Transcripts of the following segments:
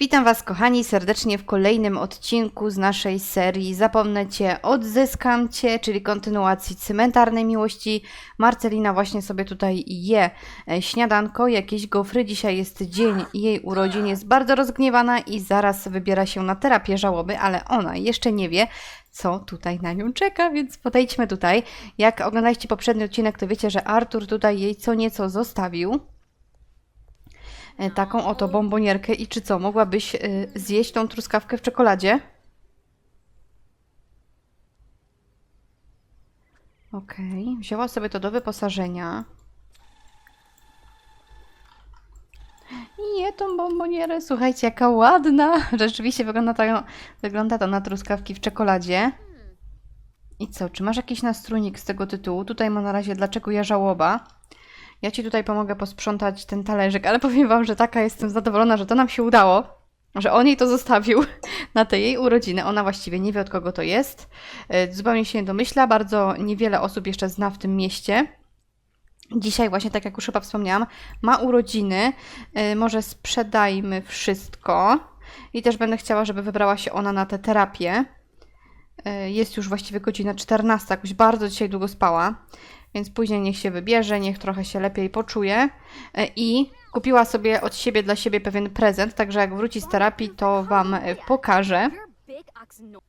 Witam Was, kochani, serdecznie w kolejnym odcinku z naszej serii Zapomnę Cię, odzyskam Cię, czyli kontynuacji cmentarnej miłości. Marcelina właśnie sobie tutaj je e, śniadanko, jakieś gofry. Dzisiaj jest dzień jej urodzin, jest bardzo rozgniewana i zaraz wybiera się na terapię żałoby, ale ona jeszcze nie wie, co tutaj na nią czeka, więc podejdźmy tutaj. Jak oglądaliście poprzedni odcinek, to wiecie, że Artur tutaj jej co nieco zostawił taką oto bombonierkę i czy co, mogłabyś e, zjeść tą truskawkę w czekoladzie? Okej, wzięła sobie to do wyposażenia. Nie, tą bombonierę, słuchajcie, jaka ładna. Rzeczywiście wygląda to, wygląda to na truskawki w czekoladzie. I co, czy masz jakiś nastrójnik z tego tytułu? Tutaj ma na razie dlaczego ja żałoba. Ja ci tutaj pomogę posprzątać ten talerzyk, ale powiem wam, że taka jestem zadowolona, że to nam się udało, że on jej to zostawił na te jej urodziny. Ona właściwie nie wie od kogo to jest. E, Zupełnie się nie domyśla, bardzo niewiele osób jeszcze zna w tym mieście. Dzisiaj właśnie, tak jak już chyba wspomniałam, ma urodziny. E, Może sprzedajmy wszystko. I też będę chciała, żeby wybrała się ona na tę terapię. E, Jest już właściwie godzina 14, jakoś bardzo dzisiaj długo spała, więc później niech się wybierze, niech trochę się lepiej poczuje. E, I kupiła sobie od siebie dla siebie pewien prezent, także jak wróci z terapii, to Wam e, pokażę.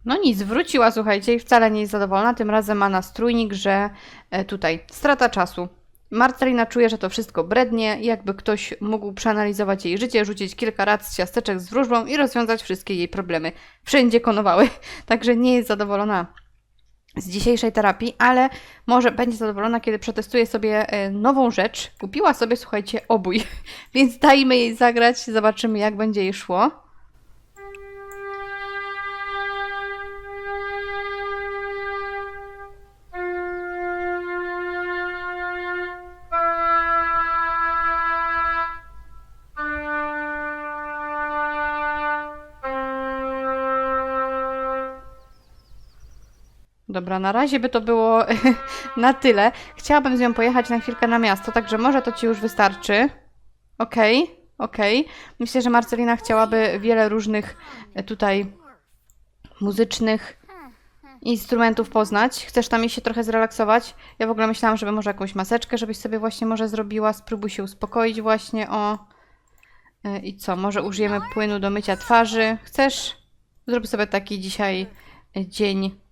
No nic, wróciła, słuchajcie, i wcale nie jest zadowolona. Tym razem ma nastrójnik, że e, tutaj strata czasu. Marcelina czuje, że to wszystko brednie, jakby ktoś mógł przeanalizować jej życie, rzucić kilka rad z ciasteczek z wróżbą i rozwiązać wszystkie jej problemy. Wszędzie konowały, także nie jest zadowolona z dzisiejszej terapii, ale może będzie zadowolona, kiedy przetestuje sobie e, nową rzecz. Kupiła sobie, słuchajcie, obój, więc dajmy jej zagrać, zobaczymy jak będzie jej szło. Dobra, na razie by to było na tyle. Chciałabym z nią pojechać na chwilkę na miasto, także może to Ci już wystarczy. Okej, okej. Myślę, że Marcelina chciałaby wiele różnych e, tutaj muzycznych instrumentów poznać. Chcesz tam jej się trochę zrelaksować? Ja w ogóle myślałam, żeby może jakąś maseczkę, żebyś sobie właśnie może zrobiła. Spróbuj się uspokoić właśnie, o. E, I co, może użyjemy płynu do mycia twarzy? Chcesz? Zrób sobie taki dzisiaj e, dzień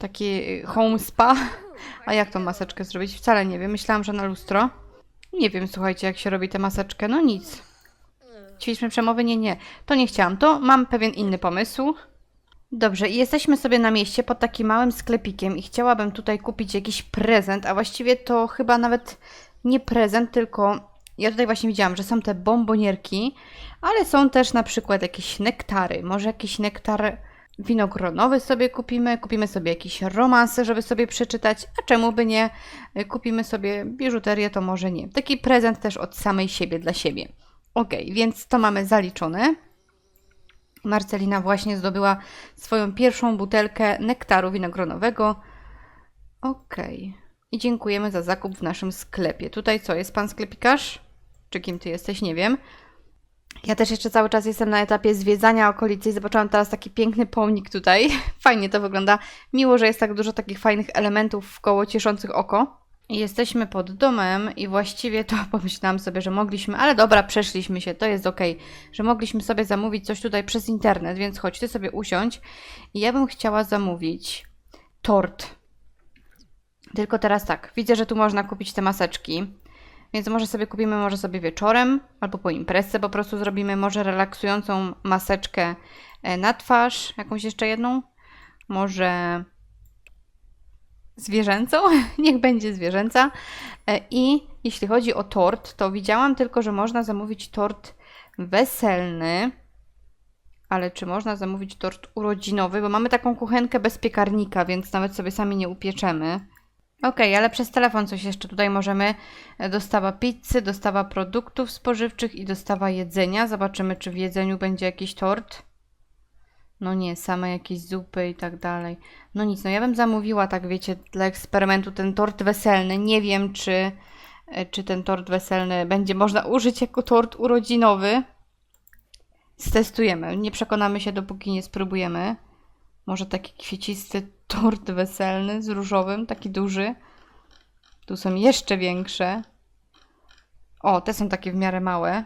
taki home spa. A jak tą maseczkę zrobić? Wcale nie wiem. Myślałam, że na lustro. Nie wiem, słuchajcie, jak się robi tę maseczkę. No nic. Ćwiczmy przemowy? Nie, nie. To nie chciałam. To mam pewien inny pomysł. Dobrze, i jesteśmy sobie na mieście pod takim małym sklepikiem i chciałabym tutaj kupić jakiś prezent, a właściwie to chyba nawet nie prezent, tylko ja tutaj właśnie widziałam, że są te bombonierki, ale są też na przykład jakieś nektary. Może jakiś nektar winogronowy sobie kupimy, kupimy sobie jakieś romanse, żeby sobie przeczytać, a czemu by nie? Kupimy sobie biżuterię, to może nie. Taki prezent też od samej siebie dla siebie. Ok, więc to mamy zaliczone. Marcelina właśnie zdobyła swoją pierwszą butelkę nektaru winogronowego. Ok. I dziękujemy za zakup w naszym sklepie. Tutaj co, jest pan sklepikarz? Czy kim ty jesteś? Nie wiem. Ja też jeszcze cały czas jestem na etapie zwiedzania okolicy i zobaczyłam teraz taki piękny pomnik tutaj. Fajnie to wygląda. Miło, że jest tak dużo takich fajnych elementów w koło cieszących oko. Jesteśmy pod domem i właściwie to pomyślałam sobie, że mogliśmy, ale dobra, przeszliśmy się, to jest ok, że mogliśmy sobie zamówić coś tutaj przez internet, więc chodź, ty sobie usiądź. I ja bym chciała zamówić tort. Tylko teraz tak, widzę, że tu można kupić te maseczki. Więc może sobie kupimy, może sobie wieczorem, albo po imprezie po prostu zrobimy może relaksującą maseczkę e, na twarz, jakąś jeszcze jedną. Może zwierzęcą, niech będzie zwierzęca. E, I jeśli chodzi o tort, to widziałam tylko, że można zamówić tort weselny. Ale czy można zamówić tort urodzinowy? Bo mamy taką kuchenkę bez piekarnika, więc nawet sobie sami nie upieczemy. Okej, ale przez telefon coś jeszcze tutaj możemy. e, Dostawa pizzy, dostawa produktów spożywczych i dostawa jedzenia. Zobaczymy, czy w jedzeniu będzie jakiś tort. No nie, same jakieś zupy i tak dalej. No nic, no ja bym zamówiła, tak wiecie, dla eksperymentu ten tort weselny. Nie wiem, czy, e, czy ten tort weselny będzie można użyć jako tort urodzinowy. Stestujemy. Nie przekonamy się, dopóki nie spróbujemy. Może taki kwiecisty tort weselny z różowym, taki duży. Tu są jeszcze większe. O, te są takie w miarę małe.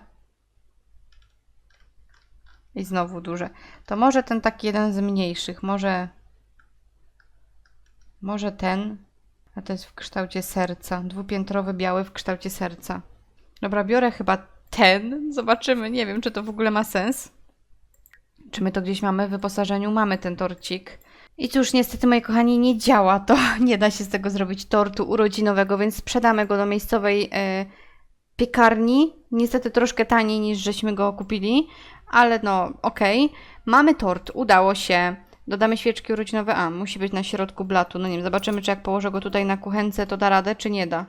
I znowu duże. To może ten taki jeden z mniejszych. Może. Może ten. A to jest w kształcie serca. Dwupiętrowy biały w kształcie serca. Dobra, biorę chyba ten. Zobaczymy. Nie wiem, czy to w ogóle ma sens. Czy my to gdzieś mamy w wyposażeniu? Mamy ten torcik. I cóż, niestety, moi kochani, nie działa to. Nie da się z tego zrobić tortu urodzinowego, więc sprzedamy go do miejscowej e, piekarni. Niestety troszkę taniej niż żeśmy go kupili, ale no okej. Mamy tort, udało się. Dodamy świeczki urodzinowe. A, musi być na środku blatu. No nie wiem, zobaczymy, czy jak położę go tutaj na kuchence, to da radę, czy nie da.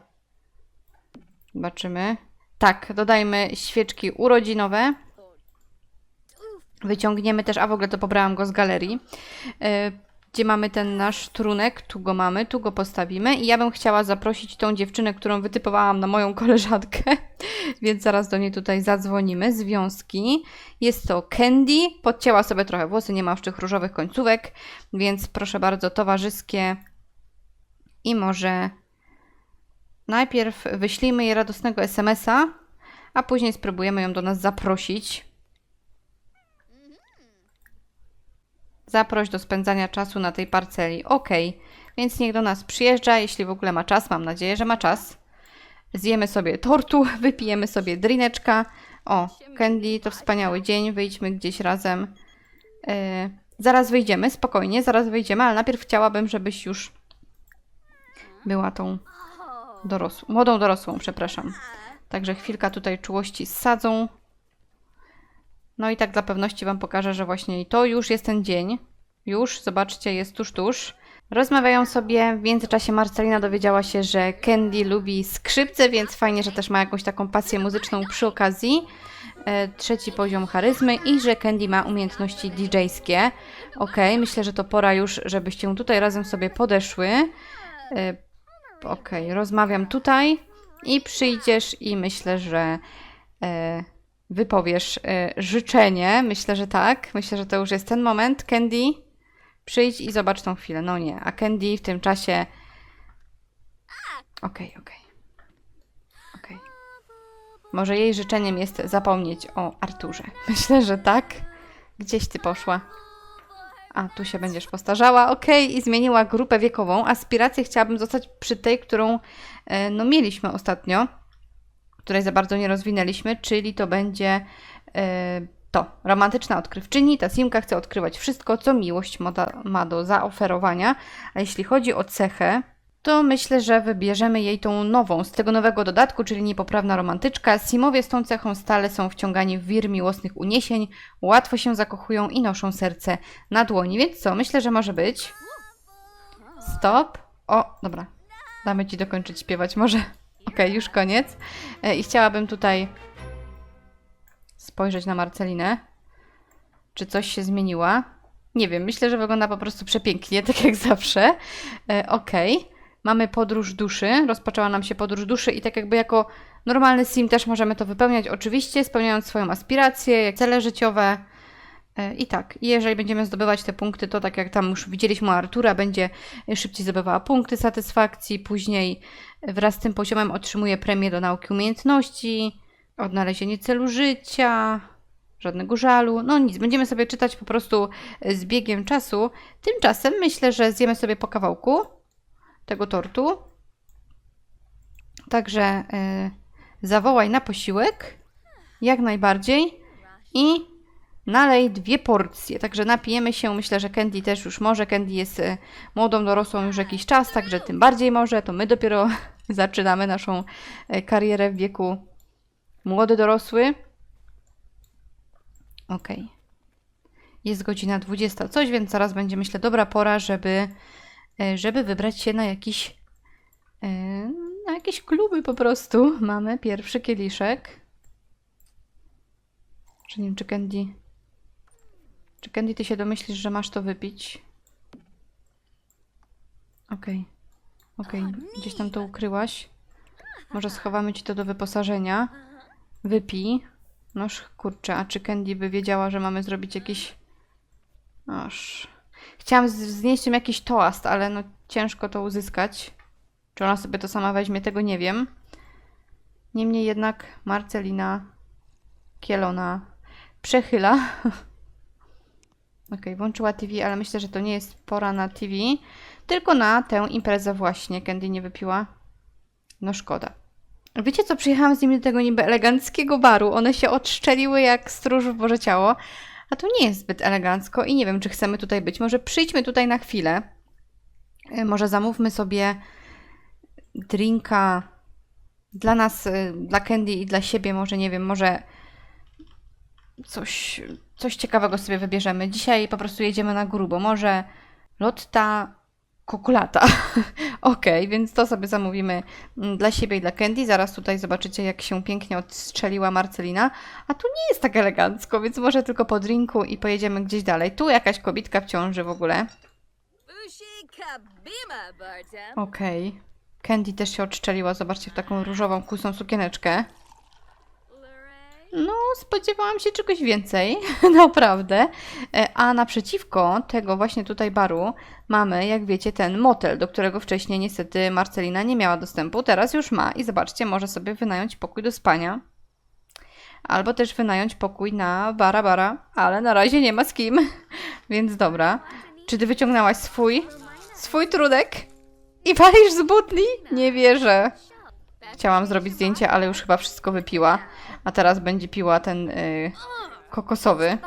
Zobaczymy. Tak, dodajmy świeczki urodzinowe. Wyciągniemy też, a w ogóle to pobrałam go z galerii. E, Gdzie mamy ten nasz trunek, tu go mamy, tu go postawimy. I ja bym chciała zaprosić tą dziewczynę, którą wytypowałam na moją koleżankę, więc zaraz do niej tutaj zadzwonimy. Związki. Jest to Candy. Podcięła sobie trochę włosy, nie ma już tych różowych końcówek, więc proszę bardzo, towarzyskie. I może najpierw wyślijmy jej radosnego SMS-a, a później spróbujemy ją do nas zaprosić. Zaproś do spędzania czasu na tej parceli. Ok, więc niech do nas przyjeżdża, jeśli w ogóle ma czas. Mam nadzieję, że ma czas. Zjemy sobie tortu, wypijemy sobie drineczka. O, Candy, to wspaniały dzień. Wyjdźmy gdzieś razem. Yy, zaraz wyjdziemy, spokojnie, zaraz wyjdziemy, ale najpierw chciałabym, żebyś już była tą dorosłą, młodą dorosłą, przepraszam. Także chwilka tutaj czułości ssadzą. No i tak dla pewności Wam pokażę, że właśnie to już jest ten dzień. Już, zobaczcie, jest tuż, tuż. Rozmawiają sobie, w międzyczasie Marcelina dowiedziała się, że Candy lubi skrzypce, więc fajnie, że też ma jakąś taką pasję muzyczną przy okazji. E, trzeci poziom charyzmy i że Candy ma umiejętności DJ-skie. Ok, myślę, że to pora już, żebyście tutaj razem sobie podeszły. E, ok, rozmawiam tutaj i przyjdziesz i myślę, że... E, wypowiesz y, życzenie. Myślę, że tak. Myślę, że to już jest ten moment. Candy, przyjdź i zobacz tą chwilę. No nie. A Candy w tym czasie. Okej, okej. Okej. Może jej życzeniem jest zapomnieć o Arturze. Myślę, że tak. Gdzieś ty poszła. A, tu się będziesz postarzała. Okej, i zmieniła grupę wiekową. Aspirację chciałabym zostać przy tej, którą e, no, mieliśmy ostatnio której za bardzo nie rozwinęliśmy, czyli to będzie e, to, romantyczna odkrywczyni. Ta Simka chce odkrywać wszystko, co miłość ma do, ma do zaoferowania. A jeśli chodzi o cechę, to myślę, że wybierzemy jej tą nową, z tego nowego dodatku, czyli niepoprawna romantyczka. Simowie z tą cechą stale są wciągani w wir miłosnych uniesień, łatwo się zakochują i noszą serce na dłoni. Więc co, myślę, że może być. Stop. O, dobra. Damy Ci dokończyć śpiewać może. Okej, już koniec. E, I chciałabym tutaj spojrzeć na Marcelinę. Czy coś się zmieniła? Nie wiem, myślę, że wygląda po prostu przepięknie, tak jak zawsze. E, Okej. Mamy podróż duszy. Rozpoczęła nam się podróż duszy i tak jakby jako normalny sim też możemy to wypełniać, oczywiście, spełniając swoją aspirację, cele życiowe. E, I tak, jeżeli będziemy zdobywać te punkty, to tak jak tam już widzieliśmy Artura, będzie szybciej zdobywała punkty satysfakcji, później wraz z tym poziomem otrzymuje premię do nauki umiejętności, odnalezienie celu życia, żadnego żalu, no nic, będziemy sobie czytać po prostu z biegiem czasu. Tymczasem myślę, że zjemy sobie po kawałku tego tortu. Także y, zawołaj na posiłek, jak najbardziej i Nalej dwie porcje, także napijemy się. Myślę, że Candy też już może. Candy jest e, młodą dorosłą już jakiś czas, także tym bardziej może. To my dopiero zaczynamy naszą e, karierę w wieku młody dorosły. Ok. Jest godzina 20 coś, więc zaraz będzie myślę dobra pora, żeby, e, żeby wybrać się na jakiś na jakieś kluby po prostu. Mamy pierwszy kieliszek. Że nie wiem, czy Candy czy Candy, ty się domyślisz, że masz to wypić? Okej. Okej, gdzieś tam to ukryłaś. Może schowamy ci to do wyposażenia. Wypij. Noż kurczę, a czy Candy by wiedziała, że mamy zrobić jakiś... Noż... Chciałam znieść im jakiś toast, ale no ciężko to uzyskać. Czy ona sobie to sama weźmie, tego nie wiem. Niemniej jednak Marcelina Kielona przechyla. Okej, włączyła TV, ale myślę, że to nie jest pora na TV, tylko na tę imprezę właśnie. Candy nie wypiła. No szkoda. Wiecie co, przyjechałam z nimi do tego niby eleganckiego baru. One się odszczeliły jak stróż w Boże Ciało. A tu nie jest zbyt elegancko i nie wiem, czy chcemy tutaj być. Może przyjdźmy tutaj na chwilę. Y, Może zamówmy sobie drinka dla nas, y, dla Candy i dla siebie. Może nie wiem, może coś, coś ciekawego sobie wybierzemy. Dzisiaj po prostu jedziemy na grubo. Może lotta kokulata. Okej, więc to sobie zamówimy mm, dla siebie i dla Candy. Zaraz tutaj zobaczycie, jak się pięknie odstrzeliła Marcelina. A tu nie jest tak elegancko, więc może tylko po drinku i pojedziemy gdzieś dalej. Tu jakaś kobitka w ciąży w ogóle. Okej. Candy też się odszczeliła, zobaczcie, w taką różową, kusą sukieneczkę. No, spodziewałam się czegoś więcej, naprawdę. E, A naprzeciwko tego właśnie tutaj baru mamy, jak wiecie, ten motel, do którego wcześniej niestety Marcelina nie miała dostępu. Teraz już ma i zobaczcie, może sobie wynająć pokój do spania. Albo też wynająć pokój na bara bara, ale na razie nie ma z kim. Więc dobra. Czy ty wyciągnęłaś swój, swój trudek? I walisz z butli? Nie wierzę. Chciałam zrobić zdjęcie, ale już chyba wszystko wypiła. A teraz będzie piła ten y, kokosowy.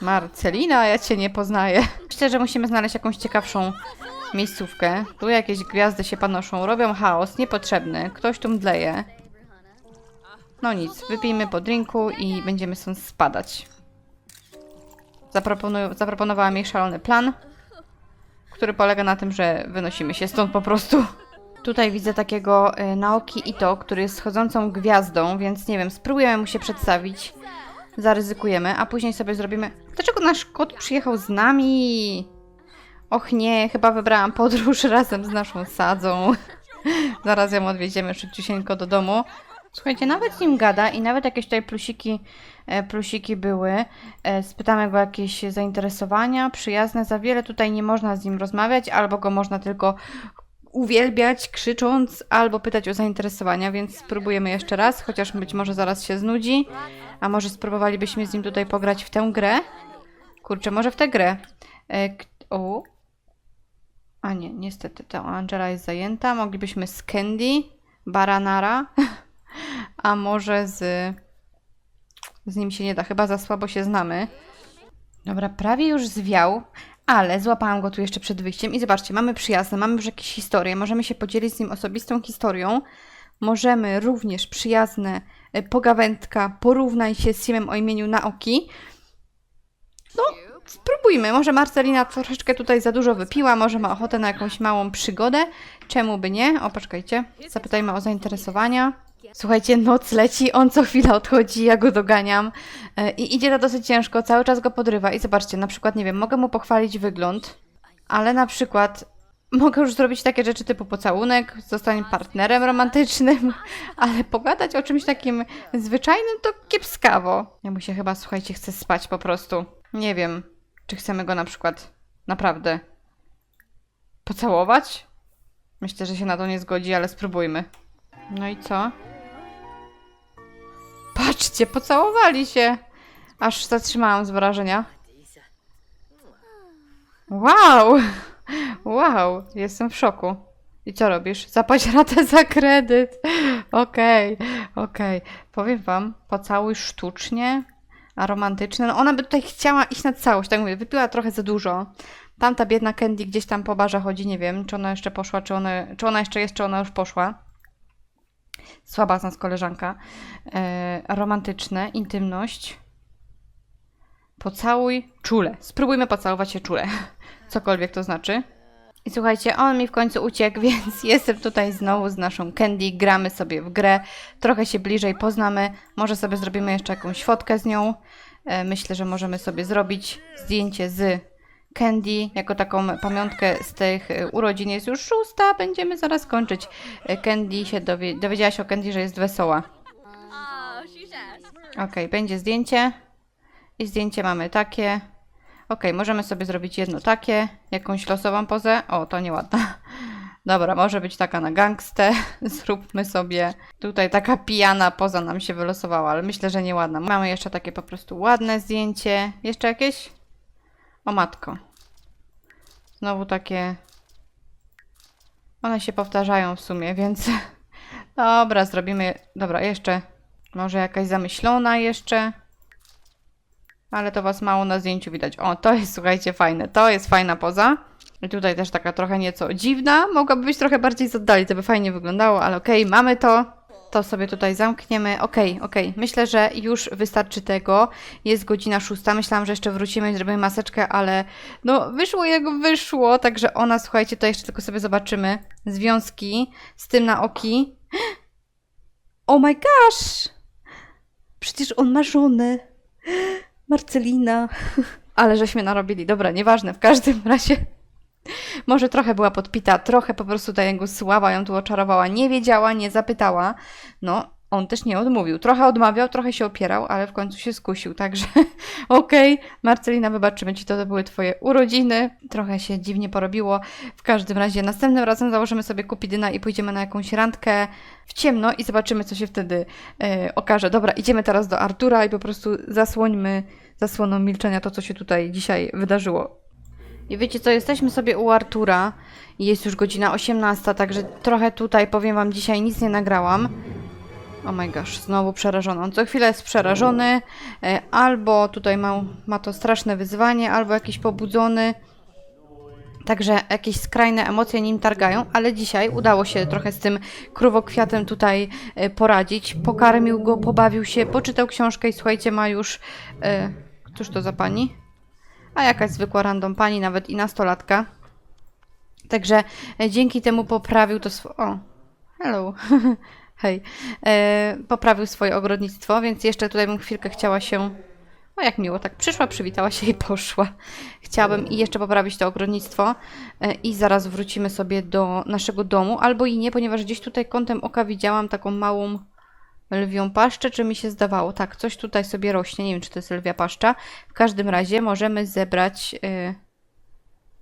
Marcelina, ja cię nie poznaję. Myślę, że musimy znaleźć jakąś ciekawszą miejscówkę. Tu jakieś gwiazdy się panoszą, robią chaos niepotrzebny. Ktoś tu mdleje. No nic, wypijmy po drinku i będziemy stąd spadać. Zaproponuję, zaproponowałam jej szalony plan, który polega na tym, że wynosimy się stąd po prostu. Tutaj widzę takiego y, Naoki Ito, który jest schodzącą gwiazdą, więc nie wiem, spróbujemy mu się przedstawić. Zaryzykujemy, a później sobie zrobimy. Dlaczego nasz kot przyjechał z nami? Och nie, chyba wybrałam podróż razem z naszą sadzą. Zaraz ją odwiedziemy szybciusieńko do domu. Słuchajcie, nawet z nim gada i nawet jakieś tutaj plusiki, e, plusiki były. E, Spytamy go jakieś zainteresowania, przyjazne. Za wiele tutaj nie można z nim rozmawiać, albo go można tylko uwielbiać, krzycząc, albo pytać o zainteresowania, więc spróbujemy jeszcze raz, chociaż być może zaraz się znudzi. A może spróbowalibyśmy z nim tutaj pograć w tę grę? Kurczę, może w tę grę. E, o. A nie, niestety ta Angela jest zajęta. Moglibyśmy z Candy, Baranara, a może z... Z nim się nie da, chyba za słabo się znamy. Dobra, prawie już zwiał, ale złapałam go tu jeszcze przed wyjściem i zobaczcie, mamy przyjazne, mamy już jakieś historie, możemy się podzielić z nim osobistą historią. Możemy również przyjazne e, pogawędka, porównaj się z Simem o imieniu Naoki. No, spróbujmy. Może Marcelina troszeczkę tutaj za dużo wypiła, może ma ochotę na jakąś małą przygodę. Czemu by nie? O, poczekajcie. Zapytajmy o zainteresowania. Słuchajcie, noc leci, on co chwilę odchodzi, ja go doganiam e, i idzie to dosyć ciężko, cały czas go podrywa. I zobaczcie, na przykład, nie wiem, mogę mu pochwalić wygląd, ale na przykład mogę już zrobić takie rzeczy typu pocałunek, zostanie partnerem romantycznym, ale pogadać o czymś takim zwyczajnym to kiepskawo. Ja mu się chyba, słuchajcie, chce spać po prostu. Nie wiem, czy chcemy go na przykład naprawdę pocałować? Myślę, że się na to nie zgodzi, ale spróbujmy. No i co? Patrzcie, pocałowali się! Aż zatrzymałam z wrażenia. Wow! Wow, jestem w szoku. I co robisz? Zapłać ratę za kredyt. Okej, okej. Powiem wam, pocałuj sztucznie, a romantyczne. No ona by tutaj chciała iść na całość, tak mówię, wypiła trochę za dużo. Tamta biedna Candy gdzieś tam po barze chodzi, nie wiem, czy ona jeszcze poszła, czy ona, czy ona jeszcze jest, czy ona już poszła. Słaba z nas koleżanka. E, romantyczne, intymność. Pocałuj czule. Spróbujmy pocałować się czule. Cokolwiek to znaczy. I słuchajcie, on mi w końcu uciekł, więc jestem tutaj znowu z naszą Candy. Gramy sobie w grę. Trochę się bliżej poznamy. Może sobie zrobimy jeszcze jakąś fotkę z nią. E, Myślę, że możemy sobie zrobić zdjęcie z Candy jako taką pamiątkę z tych e, urodzin. Jest już szósta, będziemy zaraz kończyć. E, Candy się dowie, dowiedziała się o Candy, że jest wesoła. Ok, będzie zdjęcie. I zdjęcie mamy takie. Ok, możemy sobie zrobić jedno takie, jakąś losową pozę. O, to nieładna. Dobra, może być taka na gangstę. Zróbmy sobie. Tutaj taka pijana poza nam się wylosowała, ale myślę, że nieładna. Mamy jeszcze takie po prostu ładne zdjęcie. Jeszcze jakieś? O matko. Znowu takie. One się powtarzają w sumie, więc. Dobra, zrobimy. Dobra, jeszcze. Może jakaś zamyślona jeszcze. Ale to was mało na zdjęciu widać. O, to jest, słuchajcie, fajne. To jest fajna poza. I tutaj też taka trochę nieco dziwna. Mogłaby być trochę bardziej z oddali, to by fajnie wyglądało, ale okej, mamy to. To sobie tutaj zamkniemy. Okej, okej. Myślę, że już wystarczy tego. Jest godzina szósta. Myślałam, że jeszcze wrócimy i zrobimy maseczkę, ale no wyszło jak wyszło. Także ona, słuchajcie, to jeszcze tylko sobie zobaczymy. Związki z tym na oki. Oh my gosh! Przecież on ma żonę. Marcelina. Ale żeśmy narobili. Dobra, nieważne. W każdym razie może trochę była podpita, trochę po prostu ta jego sława ją tu oczarowała. Nie wiedziała, nie zapytała. No, on też nie odmówił. Trochę odmawiał, trochę się opierał, ale w końcu się skusił. Także okej, Marcelina, wybaczymy ci to, to były twoje urodziny. Trochę się dziwnie porobiło. W każdym razie następnym razem założymy sobie kupidyna i pójdziemy na jakąś randkę w ciemno i zobaczymy, co się wtedy e, okaże. Dobra, idziemy teraz do Artura i po prostu zasłońmy zasłoną milczenia to, co się tutaj dzisiaj wydarzyło. I wiecie co, jesteśmy sobie u Artura. Jest już godzina 18, także trochę tutaj, powiem wam, dzisiaj nic nie nagrałam. Oh my gosh, znowu przerażony. On co chwilę jest przerażony, e, albo tutaj ma, ma to straszne wyzwanie, albo jakiś pobudzony. Także jakieś skrajne emocje nim targają, ale dzisiaj udało się trochę z tym krówokwiatem tutaj e, poradzić. Pokarmił go, pobawił się, poczytał książkę i słuchajcie, ma już... E, cóż to za pani? A jakaś zwykła random pani, nawet i nastolatka. Także e, dzięki temu poprawił to swoje. O, hello. Hej. E, poprawił swoje ogrodnictwo, więc jeszcze tutaj bym chwilkę chciała się. O, jak miło, tak przyszła, przywitała się i poszła. Chciałabym i jeszcze poprawić to ogrodnictwo e, i zaraz wrócimy sobie do naszego domu, albo i nie, ponieważ gdzieś tutaj kątem oka widziałam taką małą lwią paszczę, czy mi się zdawało? Tak, coś tutaj sobie rośnie. Nie wiem, czy to jest lwia paszcza. W każdym razie możemy zebrać y,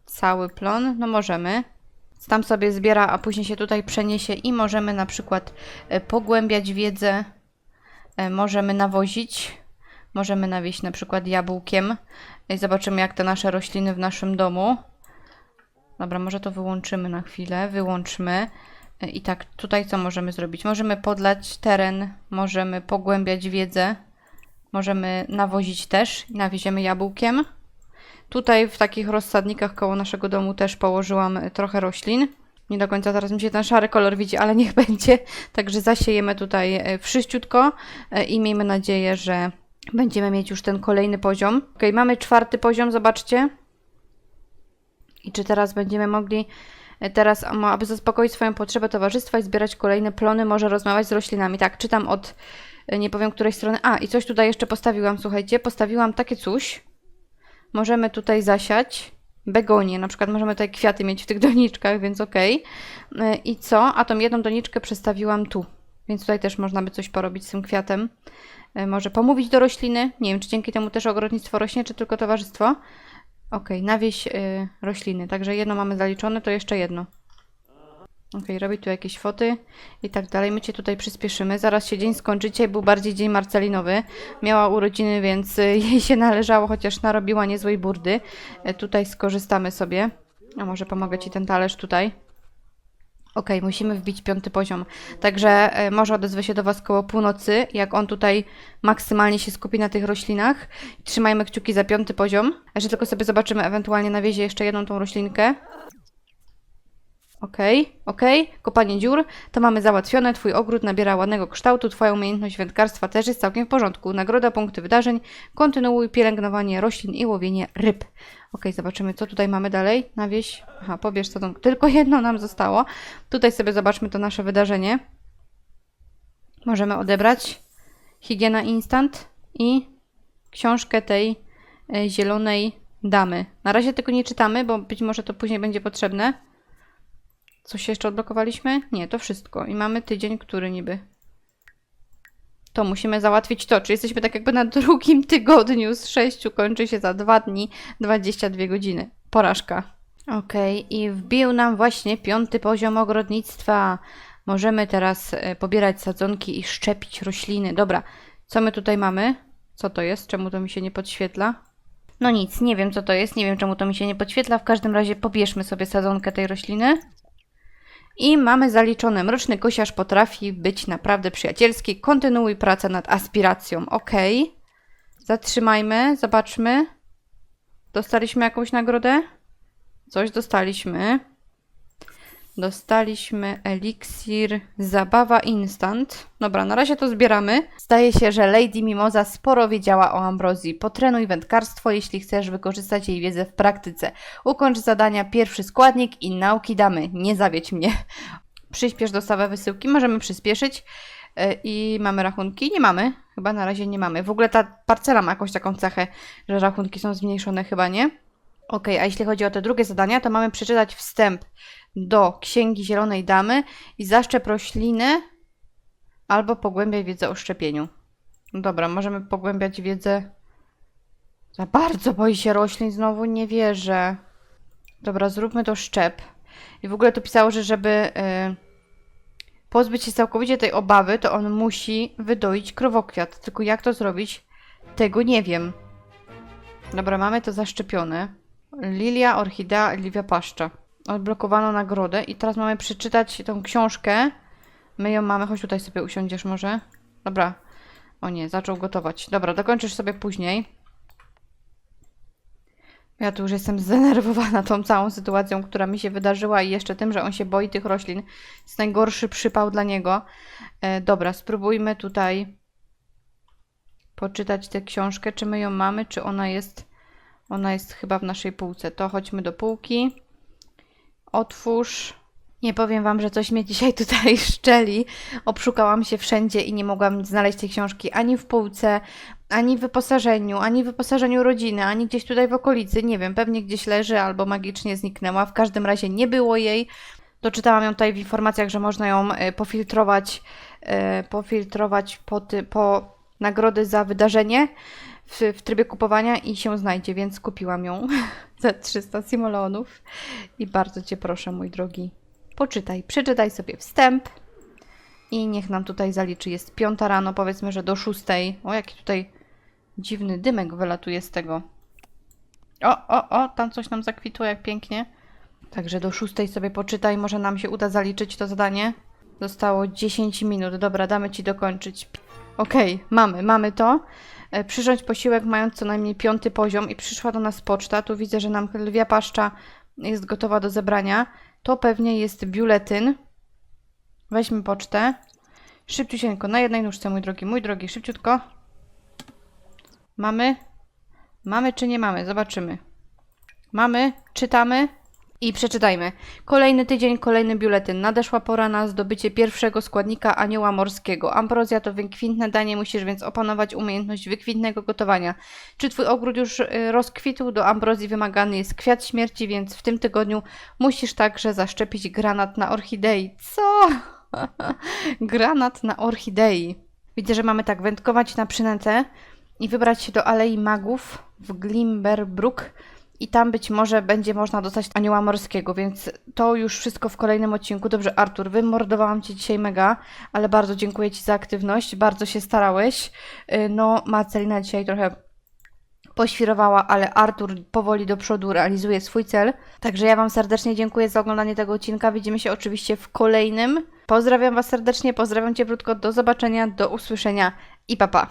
cały plon. No możemy. Tam sobie zbiera, a później się tutaj przeniesie i możemy na przykład y, pogłębiać wiedzę. Y, możemy nawozić. Możemy nawieść na przykład jabłkiem. I zobaczymy, jak te nasze rośliny w naszym domu. Dobra, może to wyłączymy na chwilę. Wyłączmy. I tak, tutaj co możemy zrobić? Możemy podlać teren, możemy pogłębiać wiedzę, możemy nawozić też, nawieziemy jabłkiem. Tutaj w takich rozsadnikach koło naszego domu też położyłam trochę roślin. Nie do końca teraz mi się ten szary kolor widzi, ale niech będzie. Także zasiejemy tutaj e, wszyściutko e, i miejmy nadzieję, że będziemy mieć już ten kolejny poziom. Ok, mamy czwarty poziom, zobaczcie. I czy teraz będziemy mogli Teraz, ma- aby zaspokoić swoją potrzebę towarzystwa i zbierać kolejne plony, może rozmawiać z roślinami. Tak, czytam od e, nie powiem której strony. A, i coś tutaj jeszcze postawiłam, słuchajcie. Postawiłam takie coś. Możemy tutaj zasiać begonie. Na przykład możemy tutaj kwiaty mieć w tych doniczkach, więc okej. E, I co? A tą jedną doniczkę przestawiłam tu. Więc tutaj też można by coś porobić z tym kwiatem. E, Może pomówić do rośliny. Nie wiem, czy dzięki temu też ogrodnictwo rośnie, czy tylko towarzystwo. Ok, nawieś y, rośliny. Także jedno mamy zaliczone, to jeszcze jedno. Ok, robi tu jakieś foty i tak dalej. My cię tutaj przyspieszymy. Zaraz się dzień skończy. Dzisiaj był bardziej dzień marcelinowy. Miała urodziny, więc y, jej się należało, chociaż narobiła niezłej burdy. Y, tutaj skorzystamy sobie. A może pomogę ci ten talerz tutaj. Ok, musimy wbić piąty poziom. Także e, może odezwę się do Was koło północy, jak on tutaj maksymalnie się skupi na tych roślinach. Trzymajmy kciuki za piąty poziom. Jeszcze tylko sobie zobaczymy ewentualnie na wiezie jeszcze jedną tą roślinkę. Okej, okej, kopanie dziur, to mamy załatwione. Twój ogród nabiera ładnego kształtu, Twoja umiejętność wędkarstwa też jest całkiem w porządku. Nagroda, punkty wydarzeń, kontynuuj pielęgnowanie roślin i łowienie ryb. Okej, zobaczymy, co tutaj mamy dalej. Na wieś, aha, pobierz tam, tylko jedno nam zostało. Tutaj sobie zobaczmy to nasze wydarzenie. Możemy odebrać higiena instant i książkę tej e, zielonej damy. Na razie tego nie czytamy, bo być może to później będzie potrzebne. Coś jeszcze odblokowaliśmy? Nie, to wszystko. I mamy tydzień, który niby. To musimy załatwić to. Czyli jesteśmy tak jakby na drugim tygodniu z sześciu, kończy się za dwa dni, 22 godziny. Porażka. Okej, i wbił nam właśnie piąty poziom ogrodnictwa. Możemy teraz e, pobierać sadzonki i szczepić rośliny. Dobra, co my tutaj mamy? Co to jest? Czemu to mi się nie podświetla? No nic, nie wiem co to jest, nie wiem czemu to mi się nie podświetla. W każdym razie pobierzmy sobie sadzonkę tej rośliny. I mamy zaliczone. Mroczny kosiarz potrafi być naprawdę przyjacielski. Kontynuuj pracę nad aspiracją. Ok. Zatrzymajmy, zobaczmy. Dostaliśmy jakąś nagrodę? Coś dostaliśmy. Dostaliśmy eliksir Zabawa Instant. Dobra, na razie to zbieramy. Zdaje się, że Lady Mimoza sporo wiedziała o ambrozji. Potrenuj wędkarstwo, jeśli chcesz wykorzystać jej wiedzę w praktyce. Ukończ zadania pierwszy składnik i nauki damy. Nie zawiedź mnie. Przyspiesz dostawę wysyłki. Możemy przyspieszyć. Yy, I mamy rachunki? Nie mamy. Chyba na razie nie mamy. W ogóle ta parcela ma jakąś taką cechę, że rachunki są zmniejszone chyba, nie? Ok, a jeśli chodzi o te drugie zadania, to mamy przeczytać wstęp do Księgi Zielonej Damy i zaszczep rośliny albo pogłębiaj wiedzę o szczepieniu. No dobra, możemy pogłębiać wiedzę. Za bardzo boi się roślin, znowu nie wierzę. Dobra, zróbmy to szczep. I w ogóle tu pisało, że żeby y, pozbyć się całkowicie tej obawy, to on musi wydoić krowokwiat. Tylko jak to zrobić? Tego nie wiem. Dobra, mamy to zaszczepione. Lilia, orchidea, liwia paszcza. Odblokowano nagrodę i teraz mamy przeczytać tą książkę. My ją mamy, chodź tutaj sobie usiądziesz może. Dobra. O nie, zaczął gotować. Dobra, dokończysz sobie później. Ja tu już jestem zdenerwowana tą całą sytuacją, która mi się wydarzyła i jeszcze tym, że on się boi tych roślin. jest najgorszy przypał dla niego. E, dobra, spróbujmy tutaj poczytać tę książkę. Czy my ją mamy, czy ona jest... Ona jest chyba w naszej półce. To chodźmy do półki. Otwórz. Nie powiem wam, że coś mnie dzisiaj tutaj szczeli. Obszukałam się wszędzie i nie mogłam znaleźć tej książki ani w półce, ani w wyposażeniu, ani w wyposażeniu rodziny, ani gdzieś tutaj w okolicy. Nie wiem, pewnie gdzieś leży albo magicznie zniknęła. W każdym razie nie było jej. Doczytałam ją tutaj w informacjach, że można ją e, pofiltrować, e, pofiltrować po, ty, po nagrody za wydarzenie w, w trybie kupowania i się znajdzie, więc kupiłam ją za 300 simoleonów. I bardzo Cię proszę, mój drogi, poczytaj, przeczytaj sobie wstęp i niech nam tutaj zaliczy. Jest piąta rano, powiedzmy, że do szóstej. O, jaki tutaj dziwny dymek wylatuje z tego. O, o, o, tam coś nam zakwitło, jak pięknie. Także do szóstej sobie poczytaj, może nam się uda zaliczyć to zadanie. Zostało 10 minut, dobra, damy Ci dokończyć. Okej, mamy, mamy to. E, Przyrządź posiłek mając co najmniej piąty poziom i przyszła do nas poczta. Tu widzę, że nam lwia paszcza jest gotowa do zebrania. To pewnie jest biuletyn. Weźmy pocztę. Szybciusieńko, na jednej nóżce, mój drogi, mój drogi, szybciutko. Mamy? Mamy czy nie mamy? Zobaczymy. Mamy, czytamy i przeczytajmy. Kolejny tydzień, kolejny biuletyn. Nadeszła pora na zdobycie pierwszego składnika anioła morskiego. Ambrozja to wykwintne danie, musisz więc opanować umiejętność wykwintnego gotowania. Czy twój ogród już y, rozkwitł? Do ambrozji wymagany jest kwiat śmierci, więc w tym tygodniu musisz także zaszczepić granat na orchidei. Co? granat na orchidei. Widzę, że mamy tak wędkować na przynętę i wybrać się do Alei Magów w Glimberbrook i tam być może będzie można dostać anioła morskiego, więc to już wszystko w kolejnym odcinku. Dobrze, Artur, wymordowałam Cię dzisiaj mega, ale bardzo dziękuję Ci za aktywność, bardzo się starałeś. Y, No, Marcelina dzisiaj trochę poświrowała, ale Artur powoli do przodu realizuje swój cel. Także ja Wam serdecznie dziękuję za oglądanie tego odcinka. Widzimy się oczywiście w kolejnym. Pozdrawiam Was serdecznie, pozdrawiam Cię krótko, do zobaczenia, do usłyszenia i pa pa!